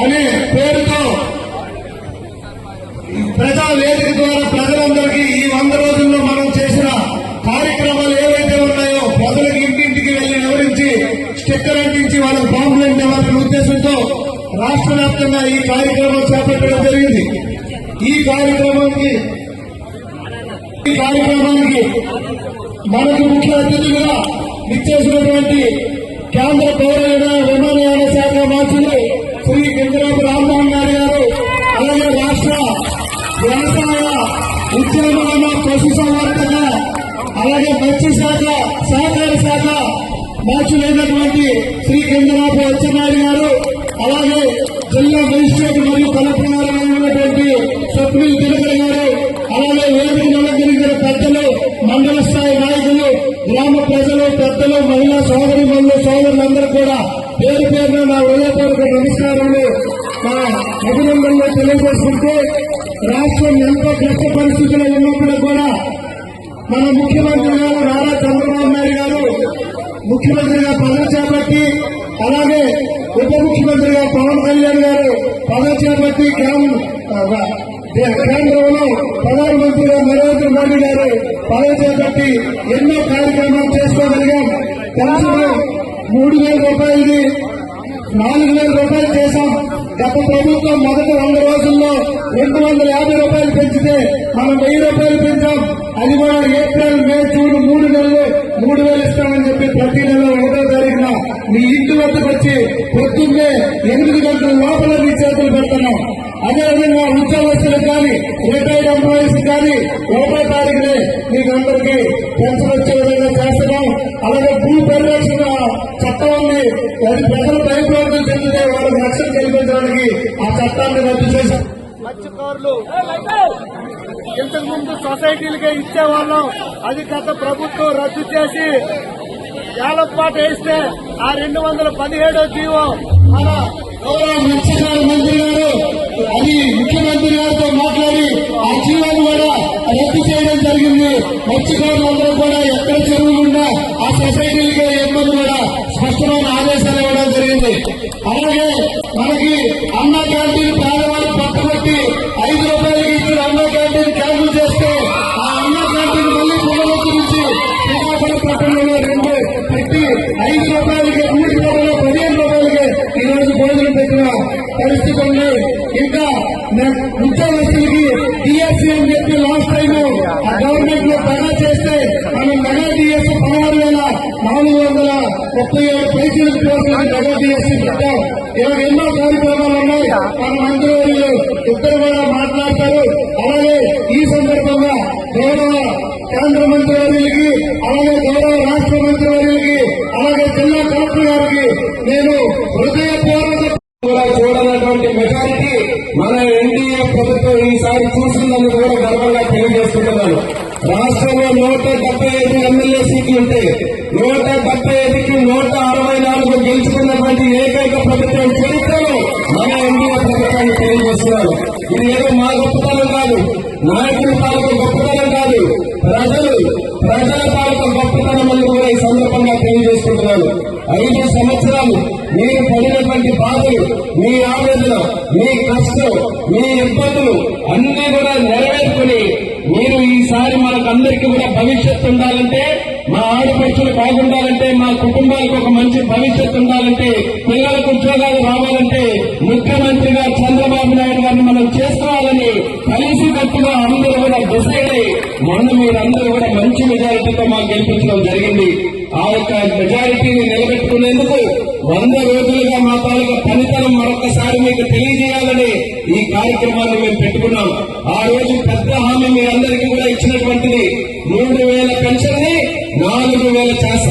అనే పేరుతో ప్రజా వేదిక ద్వారా ప్రజలందరికీ ఈ వంద రోజుల్లో మనం చేసిన కార్యక్రమాలు ఏవైతే ఉన్నాయో ప్రజలకు ఇంటింటికి వెళ్ళి వివరించి స్టిక్కర్ అంటించి వాళ్ళకి పాంప్లెంట్ ఇవ్వాలనే ఉద్దేశంతో రాష్ట్ర వ్యాప్తంగా ఈ కార్యక్రమం చేపట్టడం జరిగింది. ఈ కార్యక్రమానికి ఈ కార్యక్రమానికి మనకు ముఖ్య అతిథులుగా ఇచ్చేసినటువంటి కేంద్ర పౌర విమానయాన శాఖ మంత్రులు మంత్రి కిందరాపు రామ్మోహన్ గారి గారు అలాగే రాష్ట్ర వ్యవసాయ ఉద్యానవన పశుసంవర్ధక అలాగే మత్స్య శాఖ సహకార శాఖ మార్చులైనటువంటి శ్రీ కిందరాపు అచ్చెన్నాయుడు గారు అలాగే జిల్లా మెజిస్ట్రేట్ మరియు కలెక్టర్ కూడా పేరు పేరున నా హృదయపూర్వక నమస్కారాలు మా అభినందనలు తెలియజేసుకుంటూ రాష్ట్రం ఎంతో క్లిష్ట పరిస్థితుల్లో ఉన్నప్పుడు కూడా మన ముఖ్యమంత్రి గారు నారా చంద్రబాబు నాయుడు గారు ముఖ్యమంత్రిగా పదవి చేపట్టి అలాగే ఉప ముఖ్యమంత్రిగా పవన్ కళ్యాణ్ గారు పదవి చేపట్టి కేంద్రంలో ప్రధానమంత్రిగా నరేంద్ర మోడీ గారు పదవి చేపట్టి ఎన్నో కార్యక్రమాలు చేసుకోగలిగాం. పెన్షన్ మూడు వేల రూపాయలది నాలుగు వేల రూపాయలు చేశాం. గత ప్రభుత్వం మొదటి వంద రోజుల్లో రెండు వందల యాభై రూపాయలు పెంచితే మనం వెయ్యి రూపాయలు పెంచాం. అది కూడా ఏప్రిల్ మే జూన్ మూడు నెలలు మూడు వేలు ఇస్తామని చెప్పి ప్రతి నెల ఒకటో తారీఖున మీ ఇంటి వద్దకు వచ్చి పొద్దున్నే ఎనిమిది గంటల లోపల మీ చేతులు పెడుతున్నాం. అదేవిధంగా ఉద్యోగస్తులకు కానీ రిటైర్డ్ ఎంప్లాయీస్ కానీ ఒకటో తారీఖునే మీకు అందరికీ పెన్షన్ వచ్చే విధంగా చేస్తున్నాం. అలాగే భూ పరిరక్షణ చట్టం ఉంది అది ప్రజలు భయప్రదం చెందితే వాళ్ళకి రక్షణ కల్పించడానికి ఆ చట్టాన్ని రద్దు చేశారు మత్స్యకారులు ఇంతకు ముందు సొసైటీలకే ఇచ్చేవాళ్ళం. అది గత ప్రభుత్వం రద్దు చేసి ఏలపాటు వేస్తే ఆ రెండు వందల పదిహేడో జీవం మన గౌరవ మత్స్యకార మంత్రి గారు అది ముఖ్యమంత్రి గారితో మాట్లాడి ఆ జీవాన్ని కూడా రద్దు చేయడం జరిగింది. మత్స్యకారులందరూ కూడా ఎక్కడ చెరువులున్నా ఆ సొసైటీలకే ఇబ్బంది కూడా స్పష్టమైన ఆదేశాలు ఇవ్వడం జరిగింది. అలాగే మనకి అన్న క్యాంటీన్ పేదవాళ్ళు పట్టుబట్టి ఐదు రూపాయలకి ఇచ్చిన అన్న క్యాంటీన్ క్యాన్సిల్ చేస్తే ఆ అన్న క్యాంటీన్ మళ్ళీ పునరుద్ధరించి శ్రీకాకుళం పట్టణంలో రెండు పెట్టి ఐదు రూపాయలకి మూడు రూపాయలు పదిహేను రూపాయలకి ఈ రోజు భోజనం పెట్టిన పరిస్థితి ఉంది. ఇంకా ఉద్యోగస్తులకి ముప్పై ఏడు పైసలు పోటీ మెగా పెట్టాం. ఇలా ఎన్నో కార్యక్రమాలు ఉన్నాయి. మన మంత్రి ఇద్దరు కూడా మాట్లాడతారు. అలాగే ఈ సందర్భంగా గౌరవ కేంద్ర మంత్రి వర్యులకి అలాగే గౌరవ రాష్ట్ర మంత్రి వర్యులకి అలాగే జిల్లా కలెక్టర్ గారికి నేను హృదయపూర్వక చూడనటువంటి మెజారిటీ మన ఎన్డీఏ ప్రభుత్వం ఈసారి చూసిందని కూడా గర్వంగా తెలియజేసుకుంటున్నాను. రాష్ట్రంలో నూట డెబ్బై ఐదు ఎమ్మెల్యే సీట్లు ఉంటే నూట డెబ్బై ఐదుకి నూట అరవై నాలుగు గెలుచుకున్నటువంటి ఏకైక ప్రభుత్వం చరిత్రలో మన ఎన్డీఏ ప్రభుత్వాన్ని తెలియజేస్తున్నారు ఇది ఏదో మా గొప్పతనం కాదు. నాయకుల తాలూకు గొప్పతనం కాదు. ప్రజలు ప్రజల పడినటువంటి బాధలు మీ ఆవేదన మీ కష్టం మీ ఇబ్బందులు అన్ని కూడా నెరవేర్చుకుని మీరు ఈసారి మనకందరికీ కూడా భవిష్యత్తు ఉండాలంటే మా ఆడపడుచులు బాగుండాలంటే మా కుటుంబాలకు ఒక మంచి భవిష్యత్తు ఉండాలంటే పిల్లలకు ఉద్యోగాలు రావాలంటే ముఖ్య మెజారిటీతో మాకు గెలిపించడం జరిగింది. ఆ యొక్క మెజారిటీని నిలబెట్టుకునేందుకు వంద రోజులుగా మా పాలక పనితనం మరొకసారి మీకు తెలియజేయాలని ఈ కార్యక్రమాన్ని మేము పెట్టుకున్నాం. ఆ రోజు పెద్ద హామీ మీ అందరికీ కూడా ఇచ్చినటువంటిది మూడు వేల పెన్షన్ని నాలుగు వేల చేస్తాం